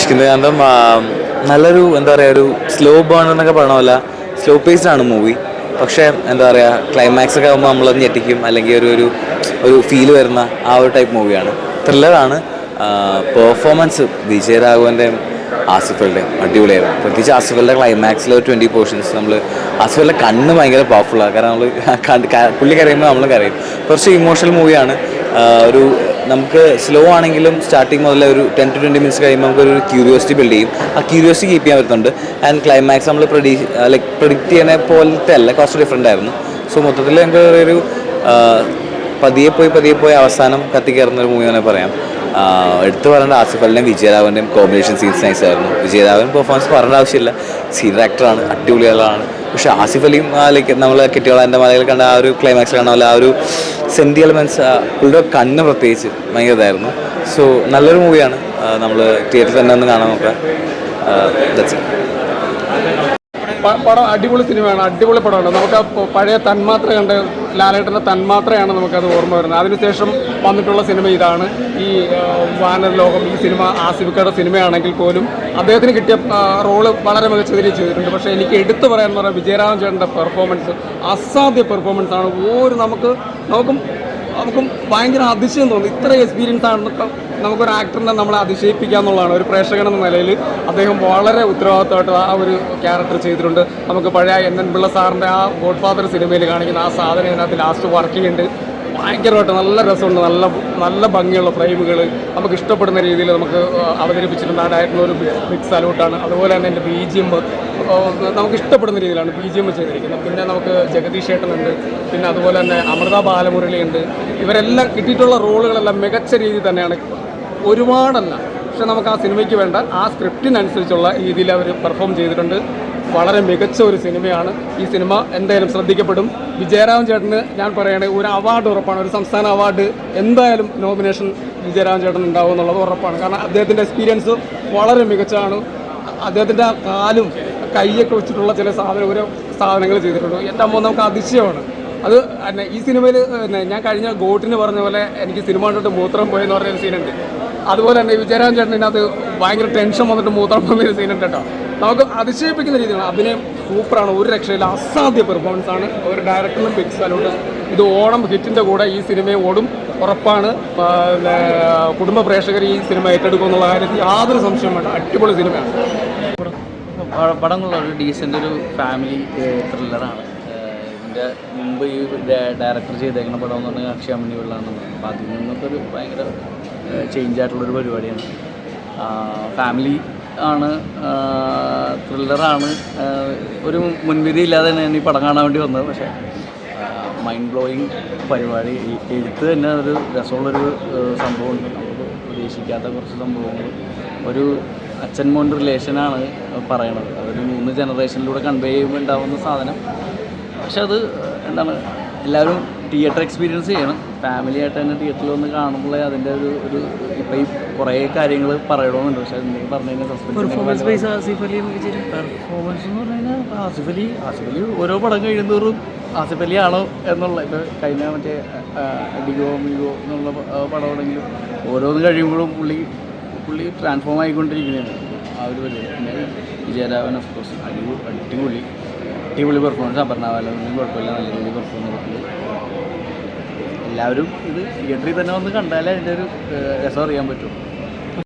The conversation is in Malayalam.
കിഷ്കിന്ദകാന്തം ആ, നല്ലൊരു എന്താ പറയുക ഒരു സ്ലോ ബേൺ എന്നൊക്കെ പറയണമല്ല സ്ലോ പേസ്ഡ് ആണ് മൂവി പക്ഷേ എന്താ പറയുക ക്ലൈമാക്സ് ഒക്കെ ആകുമ്പോൾ നമ്മളത് ഞെട്ടിക്കും. അല്ലെങ്കിൽ ഒരു ഒരു ഒരു ഫീൽ വരുന്ന ആ ഒരു ടൈപ്പ് മൂവിയാണ് ത്രില്ലറാണ് പെർഫോമൻസ് വിജയരാഘവന്റെയും ആസിഫലിന്റെയും അടിപൊളിയായിരുന്നു. പ്രത്യേകിച്ച് ആസിഫലിന്റെ ക്ലൈമാക്സിലെ ഒരു ട്വന്റി പോർഷൻസ് നമ്മൾ ആസിഫലിന്റെ കണ്ണ് ഭയങ്കര പവർഫുള്ളാണ് കാരണം നമ്മൾ പുള്ളി കരയുമ്പോൾ നമ്മൾ കരയും. കുറച്ച് ഇമോഷണൽ മൂവിയാണ് ഒരു നമുക്ക് സ്ലോ ആണെങ്കിലും സ്റ്റാർട്ടിങ് മുതൽ ഒരു ടെൻ ടു ട്വന്റി മിനിറ്റ്സ് കഴിയുമ്പോൾ നമുക്ക് ഒരു ക്യൂരിയോസിറ്റി ബിൽഡ് ചെയ്യും. ആ ക്യൂരിയോസിറ്റി കീപ്പ് ചെയ്യാൻ പറ്റുന്നുണ്ട്. ആൻഡ് ക്ലൈമാക്സ് നമ്മൾ പ്രഡി ലൈക്ക് പ്രഡിക്റ്റ് ചെയ്യുന്ന പോലത്തെ അല്ല കുറച്ച് ഡിഫറെന്റ് ആയിരുന്നു. സോ മൊത്തത്തിൽ എനിക്ക് ഒരു പതിയെ പോയി പതിയെ പോയി അവസാനം കത്തിക്കയറുന്ന ഒരു മൂവി തന്നെ പറയാം. എടുത്തു പറയേണ്ട ആസിഫ് അലിന്റെയും കോമ്പിനേഷൻ സീൻസ് നൈസ് ആയിരുന്നു. വിജയരാഘവൻ പെർഫോമൻസ് പറയേണ്ട ആവശ്യമില്ല. സീനിയർ ആക്ടറാണ് അടിപൊളികളാണ് പക്ഷേ ആസിഫ് അലിയും ലൈക്ക് നമ്മൾ കെട്ടിയോള മലയിൽ കണ്ട ആ ഒരു ക്ലൈമാക്സിൽ പോലെ ആ ഒരു സെന്റി എലമെൻസ് പുള്ളിയുടെ കണ്ണ് പ്രത്യേകിച്ച് ഭയങ്കര ഇതായിരുന്നു. സോ നല്ലൊരു മൂവിയാണ് നമ്മൾ തിയേറ്ററിൽ തന്നെ ഒന്ന് കാണാൻ നോക്കാം. പടം അടിപൊളി സിനിമയാണ് അടിപൊളി പടമാണ്. നമുക്ക് ആ പഴയ തന്മാത്ര കണ്ട് ലാലേട്ടന്റെ തന്മാത്രയാണ് നമുക്കത് ഓർമ്മ വരുന്നത്. അതിനുശേഷം വന്നിട്ടുള്ള സിനിമ ഇതാണ്. ഈ ആ, വാനർ ലോകം ഈ സിനിമ ആസിഫിക്കയുടെ സിനിമയാണെങ്കിൽ പോലും അദ്ദേഹത്തിന് കിട്ടിയ റോൾ വളരെ മികച്ച രീതിയിൽ ചെയ്തിട്ടുണ്ട്. പക്ഷേ എനിക്ക് എടുത്തു പറയാൻ പറഞ്ഞാൽ വിജയരാഘവൻ ചേട്ടന്റെ പെർഫോമൻസ് അസാധ്യ പെർഫോമൻസ് ആണ്. ഒരു നമുക്ക് നമുക്കും നമുക്കും ഭയങ്കര അതിശയം തോന്നുന്നു ഇത്ര എക്സ്പീരിയൻസ് ആണ് നമുക്കൊരു ആക്ടറിനെ നമ്മളെ അതിശയിപ്പിക്കുക എന്നുള്ളതാണ് ഒരു പ്രേക്ഷകൻ എന്ന നിലയിൽ അദ്ദേഹം വളരെ ഉത്തരവാദിത്തമായിട്ട് ആ ഒരു ക്യാരക്ടർ ചെയ്തിട്ടുണ്ട്. നമുക്ക് പഴയ എൻ എൻ പിള്ള സാറിന്റെ ആ ഗോഡ് ഫാദർ സിനിമയിൽ കാണിക്കുന്ന ആ സാധനം ഇതിനകത്ത് ലാസ്റ്റ് വർക്ക് ചെയ്യുന്നുണ്ട് ഭയങ്കരമായിട്ട് നല്ല രസമുണ്ട്. നല്ല നല്ല ഭംഗിയുള്ള ഫ്രെയിമുകൾ നമുക്ക് ഇഷ്ടപ്പെടുന്ന രീതിയിൽ നമുക്ക് അവതരിപ്പിച്ചിട്ടുണ്ട് ആ ഡയറക്ടറിന് ഒരു മിക്സ് സല്യൂട്ടാണ് അതുപോലെ തന്നെ എന്റെ ബി ജി എം നമുക്ക് ഇഷ്ടപ്പെടുന്ന രീതിയിലാണ് ബി ജി എം ചെയ്തിരിക്കുന്നത്. പിന്നെ നമുക്ക് ജഗദീഷ് ഏട്ടനുണ്ട് പിന്നെ അതുപോലെ തന്നെ അമൃത ബാലമുരളിയുണ്ട്. ഇവരെല്ലാം കിട്ടിയിട്ടുള്ള റോളുകളെല്ലാം മികച്ച രീതിയിൽ തന്നെയാണ് ഒരുപാടല്ല. പക്ഷെ നമുക്ക് ആ സിനിമയ്ക്ക് വേണ്ട ആ സ്ക്രിപ്റ്റിനനുസരിച്ചുള്ള രീതിയിൽ അവർ പെർഫോം ചെയ്തിട്ടുണ്ട്. വളരെ മികച്ച ഒരു സിനിമയാണ് ഈ സിനിമ. എന്തായാലും ശ്രദ്ധിക്കപ്പെടും. വിജയരാമൻ ചേട്ടന് ഞാൻ പറയുകയാണെങ്കിൽ ഒരു അവാർഡ് ഉറപ്പാണ്. ഒരു സംസ്ഥാന അവാർഡ് എന്തായാലും നോമിനേഷൻ വിജയരാമൻ ചേട്ടൻ ഉണ്ടാവും എന്നുള്ളത് ഉറപ്പാണ്. കാരണം അദ്ദേഹത്തിന്റെ എക്സ്പീരിയൻസ് വളരെ മികച്ചതാണ്. അദ്ദേഹത്തിന്റെ ആ കാലും കൈയൊക്കെ വെച്ചിട്ടുള്ള ചില സാധനം ഓരോ സാധനങ്ങൾ ചെയ്തിട്ടുണ്ട്. എന്റെ അമ്മ നമുക്ക് അതിശയമാണ്. അത് ഈ സിനിമയിൽ ഞാൻ കഴിഞ്ഞ ഗോട്ടിന് പറഞ്ഞ പോലെ എനിക്ക് സിനിമ കണ്ടിട്ട് മൂത്രം പോയെന്ന് പറഞ്ഞൊരു സീനുണ്ട് അതുപോലെ തന്നെ വിജയരാജൻ ചേട്ടനകത്ത് ഭയങ്കര ടെൻഷൻ വന്നിട്ട് മൂത്രം പോകുന്നൊരു സീനുണ്ട് കേട്ടോ. നമുക്ക് അതിശയിപ്പിക്കുന്ന രീതിയിലാണ്. അഭിനയം സൂപ്പറാണ്. ഒരു രക്ഷയില്ല. അസാധ്യ പെർഫോമൻസ് ആണ്. ഒരു ഡയറക്ടറിനും ബിഗ് സലൂട്ട് ഇത് ഓണം ഹിറ്റിന്റെ കൂടെ ഈ സിനിമയും ഓടും. ഉറപ്പാണ്. കുടുംബ പ്രേക്ഷകർ ഈ സിനിമ ഏറ്റെടുക്കും എന്നുള്ള കാര്യത്തിൽ യാതൊരു സംശയം വേണ്ട. അടിപൊളി സിനിമയാണ്. പടം- പടം കൊള്ള ഒരു ഡീസന്റ് ഒരു ഫാമിലി ത്രില്ലറാണ് ഇതിന്റെ മുമ്പ് ഈ ഡയറക്ടർ ചെയ്തേക്കുന്ന പടം എന്ന് പറഞ്ഞാൽ അക്ഷയ വെള്ളമാണ് അപ്പോൾ അതിൽ നിന്നൊക്കെ ഒരു ഭയങ്കര ചേഞ്ച് ആയിട്ടുള്ളൊരു പരിപാടിയാണ്. ഫാമിലി ആണ് ത്രില്ലറാണ് ഒരു മുൻവിധി ഇല്ലാതെ ഞാൻ ഈ പടം കാണാൻ വേണ്ടി വന്നത്. പക്ഷേ മൈൻഡ് ബ്ലോയിങ് പരിപാടി. എഴുത്ത് തന്നെ ഒരു രസമുള്ളൊരു സംഭവമുണ്ട്. നമുക്ക് പ്രതീക്ഷിക്കാത്ത കുറച്ച് സംഭവങ്ങൾ. ഒരു അച്ഛൻ മോൻ റിലേഷനാണ് പറയണത്. അതൊരു മൂന്ന് ജനറേഷനിലൂടെ കൺവേ ചെയ്യുമ്പോൾ ഉണ്ടാവുന്ന സാധനം. പക്ഷെ അത് എന്താണ് എല്ലാവരും തിയേറ്റർ എക്സ്പീരിയൻസ് ചെയ്യണം. ഫാമിലി ആയിട്ട് തന്നെ തിയേറ്ററിൽ വന്ന് കാണുമ്പോൾ അതിന്റെ ഒരു ഒരു ഇപ്പം ഈ കുറേ കാര്യങ്ങൾ പറയണമെന്നുണ്ട് പക്ഷേ എന്തെങ്കിലും പറഞ്ഞു കഴിഞ്ഞാൽ performance wise Asif Ali performance എന്ന് പറഞ്ഞു കഴിഞ്ഞാൽ ആസിഫ് അലി ആസിഫ് അലി ഓരോ പടം കഴിയുന്നതോറും ആസിഫ് അലി ആണോ എന്നുള്ള ഇപ്പോൾ കഴിഞ്ഞ മറ്റേ ഡിഗോ മിഗോ എന്നുള്ള പടമാണെങ്കിലും ഓരോന്ന് കഴിയുമ്പോഴും പുള്ളി പുള്ളി ട്രാൻസ്ഫോം ആയിക്കൊണ്ടിരിക്കുന്നതാണ് ആ ഒരു വലിയ പിന്നെ വിജയരാഘവൻ ഓഫ് കോഴ്സ് അടിപൊളി അടിപൊളി അടിപൊളി പെർഫോമൻസ് അപർണാവാലൊന്നും കുഴപ്പമില്ല. നല്ല രീതിയിൽ പെർഫോം ചെയ്തിട്ടുണ്ട്. എല്ലാവരും ഇത് തിയേറ്ററിൽ തന്നെ വന്ന് കണ്ടാലേ അതിന്റെ ഒരു രസം അറിയാൻ പറ്റും.